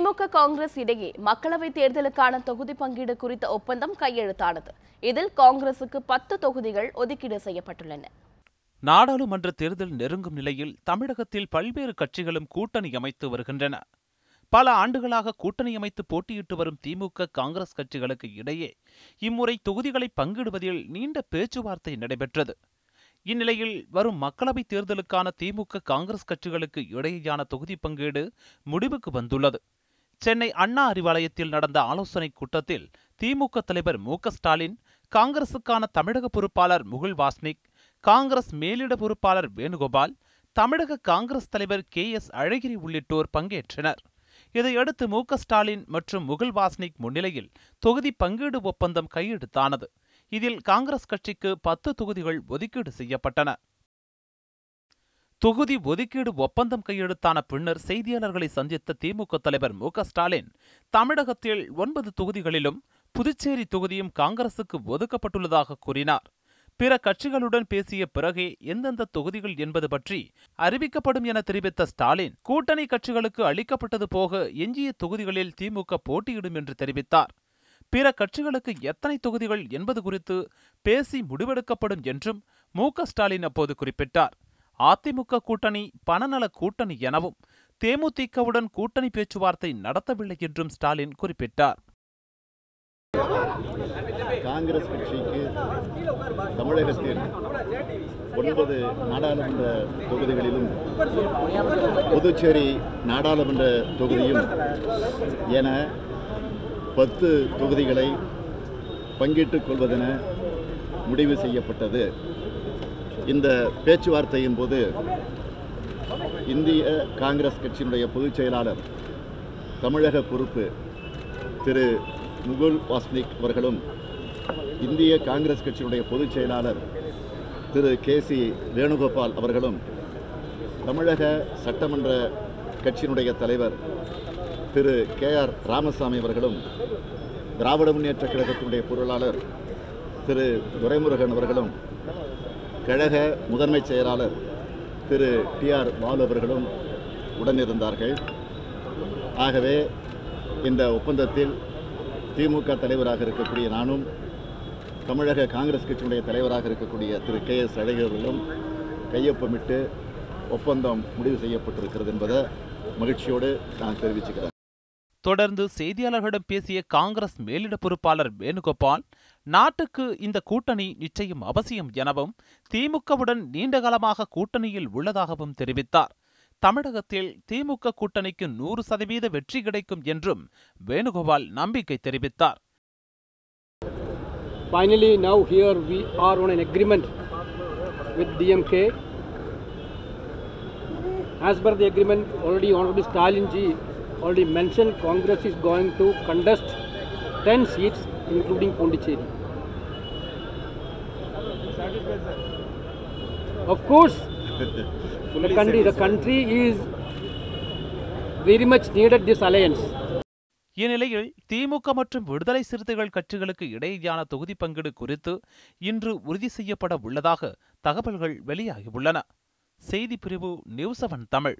திமுக காங்கிரஸ் இடையே மக்களவைத் தேர்தலுக்கான தொகுதி பங்கீடு குறித்த ஒப்பந்தம் கையெழுத்தானது. இதில் காங்கிரசுக்கு பத்து தொகுதிகள் ஒதுக்கீடு செய்யப்பட்டுள்ளன. நாடாளுமன்ற தேர்தல் நெருங்கும் நிலையில் தமிழகத்தில் பல்வேறு கட்சிகளும் கூட்டணி அமைத்து வருகின்றன. பல ஆண்டுகளாக கூட்டணி அமைத்து போட்டியிட்டு வரும் திமுக காங்கிரஸ் கட்சிகளுக்கு இடையே இம்முறை தொகுதிகளை பங்கிடுவதில் நீண்ட பேச்சுவார்த்தை நடைபெற்றது. இந்நிலையில் வரும் மக்களவைத் தேர்தலுக்கான திமுக காங்கிரஸ் கட்சிகளுக்கு இடையேயான தொகுதி பங்கீடு முடிவுக்கு வந்துள்ளது. சென்னை அண்ணா அறிவாலயத்தில் நடந்த ஆலோசனைக் கூட்டத்தில் திமுக தலைவர் மு ஸ்டாலின் காங்கிரசுக்கான தமிழக பொறுப்பாளர் முகுல் வாஸ்னிக் காங்கிரஸ் மேலிட பொறுப்பாளர் வேணுகோபால் தமிழக காங்கிரஸ் தலைவர் கே எஸ் அழகிரி உள்ளிட்டோர் பங்கேற்றனர். இதையடுத்து மு ஸ்டாலின் மற்றும் முகுல் வாஸ்னிக் முன்னிலையில் தொகுதி பங்கீடு ஒப்பந்தம் கையெழுத்தானது. இதில் காங்கிரஸ் கட்சிக்கு பத்து தொகுதிகள் ஒதுக்கீடு செய்யப்பட்டன. தொகுதி ஒதுக்கீடு ஒப்பந்தம் கையெழுத்தான பின்னர் செய்தியாளர்களை சந்தித்த திமுக தலைவர் மு ஸ்டாலின் தமிழகத்தில் ஒன்பது தொகுதிகளிலும் புதுச்சேரி தொகுதியும் காங்கிரசுக்கு ஒதுக்கப்பட்டுள்ளதாக கூறினார். பிற கட்சிகளுடன் பேசிய பிறகே எந்தெந்த தொகுதிகள் என்பது பற்றி அறிவிக்கப்படும் என தெரிவித்த ஸ்டாலின் கூட்டணி கட்சிகளுக்கு அளிக்கப்பட்டது போக எஞ்சிய தொகுதிகளில் திமுக போட்டியிடும் என்று தெரிவித்தார். பிற கட்சிகளுக்கு எத்தனை தொகுதிகள் என்பது குறித்து பேசி முடிவெடுக்கப்படும் என்றும் மு ஸ்டாலின் அப்போது குறிப்பிட்டார். அதிமுக கூட்டணி பணநல கூட்டணி எனவும் தேமுதிகவுடன் கூட்டணி பேச்சுவார்த்தை நடத்தவில்லை என்றும் ஸ்டாலின் குறிப்பிட்டார். காங்கிரஸ் கட்சிக்கு தமிழகத்தில் ஒன்பது நாடாளுமன்ற தொகுதிகளிலும் புதுச்சேரி நாடாளுமன்ற தொகுதியும் என பத்து தொகுதிகளை பங்கிட்டுக் கொள்வதென முடிவு செய்யப்பட்டது. இந்த பேச்சுவார்த்தையின் போது இந்திய காங்கிரஸ் கட்சியினுடைய பொதுச் செயலாளர் தமிழக பொறுப்பு திரு முகுல் வாஸ்னிக் அவர்களும் இந்திய காங்கிரஸ் கட்சியினுடைய பொதுச் செயலாளர் திரு கே சி வேணுகோபால் அவர்களும் தமிழக சட்டமன்ற கட்சியினுடைய தலைவர் திரு கே ஆர் ராமசாமி அவர்களும் திராவிட முன்னேற்ற கழகத்தினுடைய பொருளாளர் திரு துரைமுருகன் அவர்களும் கழக முதன்மைச் செயலாளர் திரு டி ஆர் பாலு அவர்களும் உடனிருந்தார்கள். ஆகவே இந்த ஒப்பந்தத்தில் திமுக தலைவராக இருக்கக்கூடிய நானும் தமிழக காங்கிரஸ் கட்சியினுடைய தலைவராக இருக்கக்கூடிய திரு கே எஸ் அழகர்களும் கையொப்பமிட்டு ஒப்பந்தம் முடிவு செய்யப்பட்டிருக்கிறது என்பதை மகிழ்ச்சியோடு நான் தெரிவிச்சுக்கிறேன். தொடர்ந்து செய்தியாளர்களிடம் பேசிய காங்கிரஸ் மேலிட பொறுப்பாளர் வேணுகோபால் நாட்டுக்கு இந்த கூட்டணி நிச்சயம் அவசியம் எனவும் திமுகவுடன் நீண்டகாலமாக கூட்டணியில் உள்ளதாகவும் தெரிவித்தார் தமிழகத்தில் திமுக கூட்டணிக்கு நூறு சதவீத வெற்றி கிடைக்கும் என்றும் வேணுகோபால் நம்பிக்கை தெரிவித்தார் Finally, now here we are on an agreement with DMK. As per the agreement, already Honorable Stalin ji already mentioned Congress is going to contest 10 seats, including Pondicherry. Of course, the country, the country is very much needed this alliance. இந்நிலையில் திமுக மற்றும் விடுதலை சிறுத்தைகள் கட்சிகளுக்கு இடையேயான தொகுதி பங்கீடு குறித்து இன்று உறுதி செய்யப்பட உள்ளதாக தகவல்கள் வெளியாகியுள்ளன செய்தி பிரிவு நியூஸ் செவன் தமிழ்